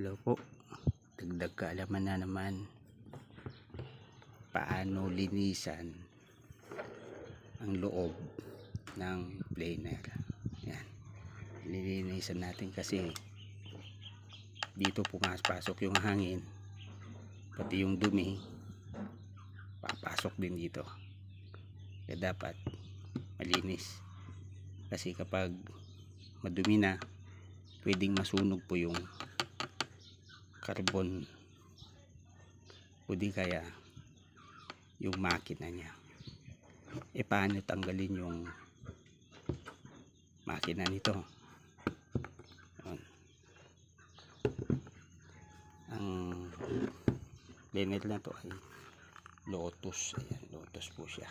Hello po. Dagdag kaalaman na naman. Paano linisan ang loob ng planer. Yan. Lilinisan natin kasi dito pumasok yung hangin pati yung dumi papasok din dito. Kaya dapat malinis. Kasi kapag madumi na pwedeng masunog po yung carbon. O kaya yung makina niya. E paano tanggalin yung makina nito? Yun. ang liner na to ay lotus. Ayan lotus po siya.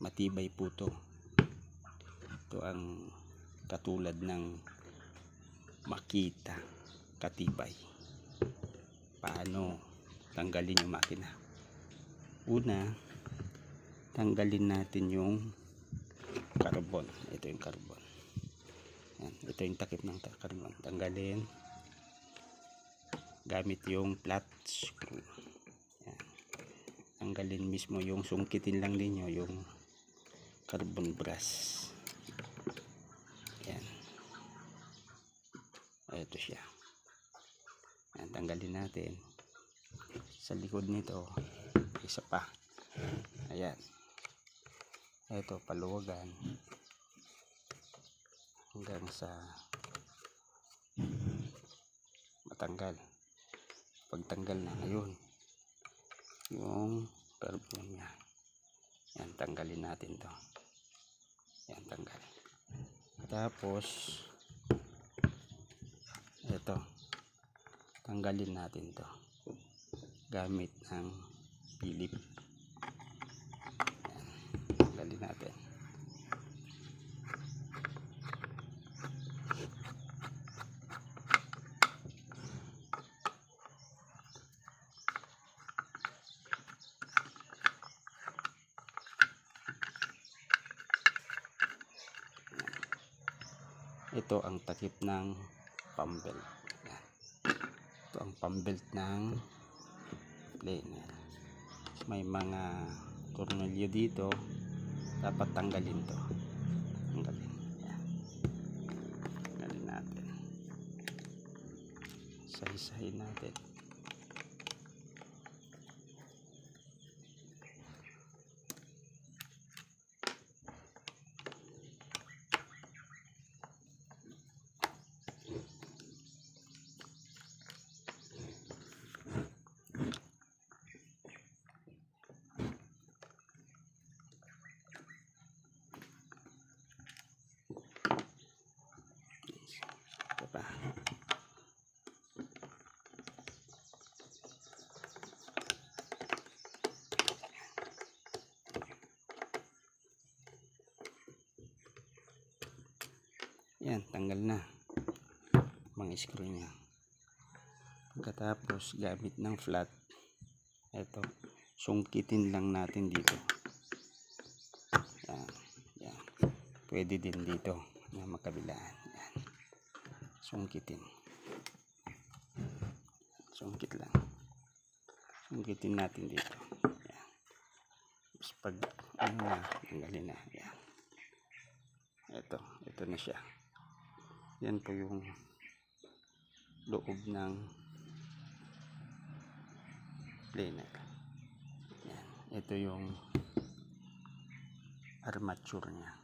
Matibay po to. Ito ang katulad ng makita katibay. Paano tanggalin yung makina? Una tanggalin natin yung carbon ito yung carbon Yan. ito yung takip ng carbon tanggalin. Gamit yung flat screw. Yan. tanggalin mismo yung sungkitin lang ninyo yung carbon brush yan. Ito siya tanggalin natin. Sa likod nito isa pa. Ayan. Ito paluwagan. Hanggang sa matanggal. Pagtanggal na ngayon yung carbon niya. Yan tanggalin natin to. Yan tanggal. Tapos ito tanggalin natin to. Gamit ng pilip tanggalin natin. Ito ang takip ng pambelt Yan. Ang pambelt ng planer. May mga tornilyo dito. Dapat tanggalin to. Tanggalin. Yan. tanggalin natin. Sahisahin natin yan tanggal na. Mga screw niya. Pagkatapos gamit ng flat. Ito sungkitin lang natin dito. Yan yan. Pwede din dito na makabilaan sungkitin sungkit lang. Sungkitin natin dito. Yan Tapos pag ano na tanggalin na. Yan ito ito na siya. Yan po yung loob ng planer yan ito yung armature niya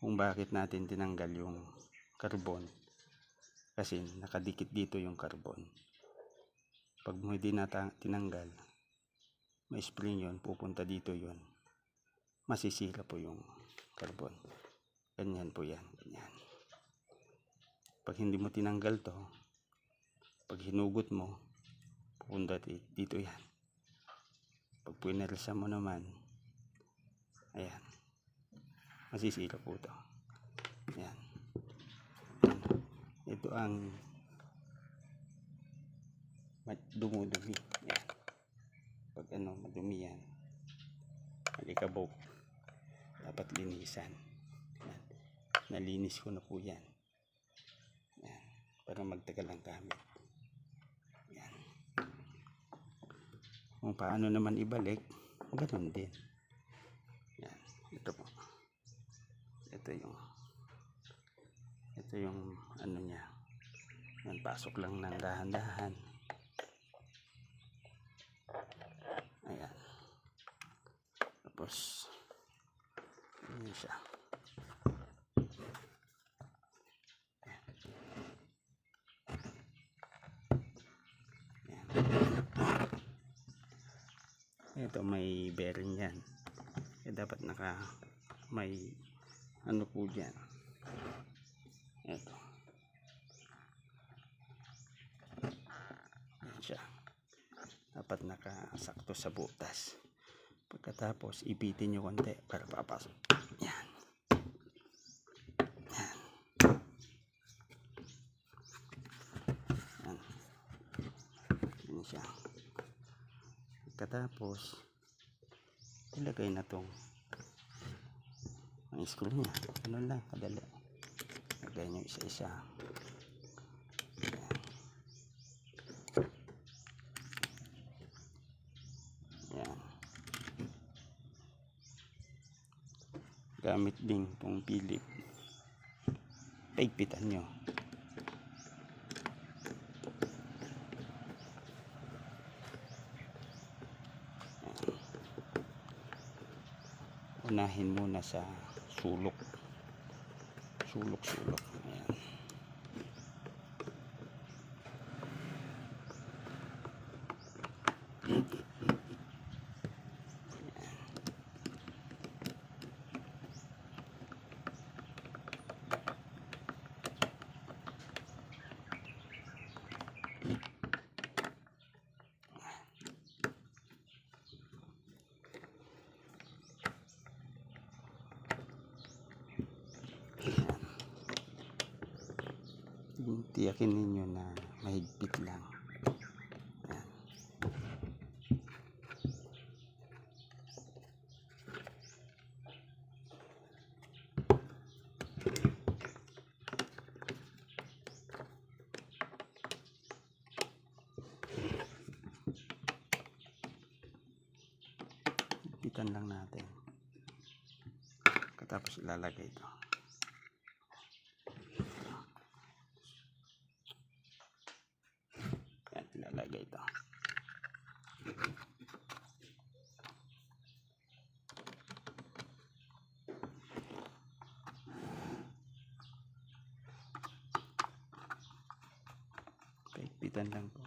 kung bakit natin tinanggal yung carbon. Kasi nakadikit dito yung carbon. Pag mo hindi nata- tinanggal may spring yon pupunta dito yon masisira po yung carbon. Ganyan po yan ganyan. Pag hindi mo tinanggal to pag hinugot mo pupunta di- dito yan. Pag pinarsa mo naman ayan masisira po to yan ito ang dumudumi yan pag ano madumi yan malikabok dapat linisan yan. nalinis ko na po yan para magtagal ang gamit. Yan. Kung paano naman ibalik, ganun din. Yan. Ito po. Ito yung ito yung ano niya. Yan, pasok lang ng dahan-dahan. Ayan. Tapos, yun siya. Ito may bearing yan. Kaya dapat naka may ano po dyan. Ito. Ayan siya. Dapat nakasakto sa butas. Pagkatapos, ipitin nyo konti para papasok. Yan. Yan. Yan. Yan. Pagkatapos, ilagay na tong ang screw niya. Ano lang, kadali. Lagay nyo isa-isa. Yan. Yan. Gamit din pong pilip. Paigpitan nyo. Unahin muna sa sulok. Sulok-sulok. Ayan. Yung tiyakin ninyo na mahigpit lang. Yan. Higpitan lang natin. Katapos ilalagay ito. Ilalagay ito. Kaigpitan lang po.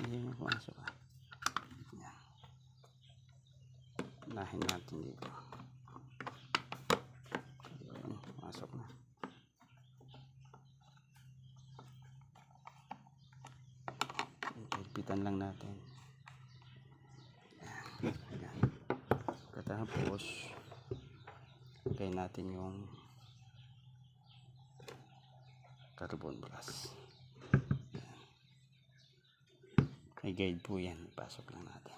Hindi mo pumasok ah. Yan. Unahin natin dito. Ayun, pumasok na. Higpitan lang natin. Yan. Yan. Katapos, lagay natin yung carbon brass. May guide po yan. Ipasok lang natin.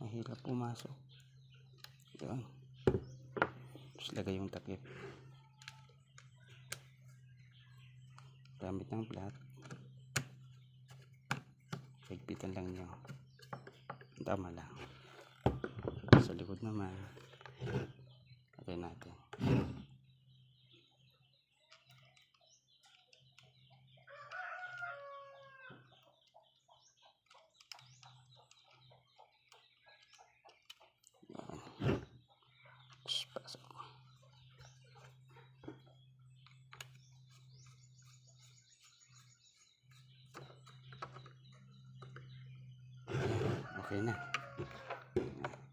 Mahirap pumasok. Yun. Tapos lagay yung takip. Gamit ng flat. Higpitan lang nyo. Tama lang. Sa likod naman. Lagay natin. Okay na.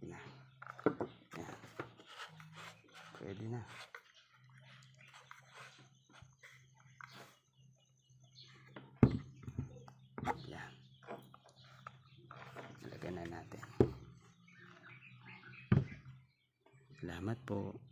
Na. Yan. Pwede na. Yan. Lagyan na natin. Salamat po.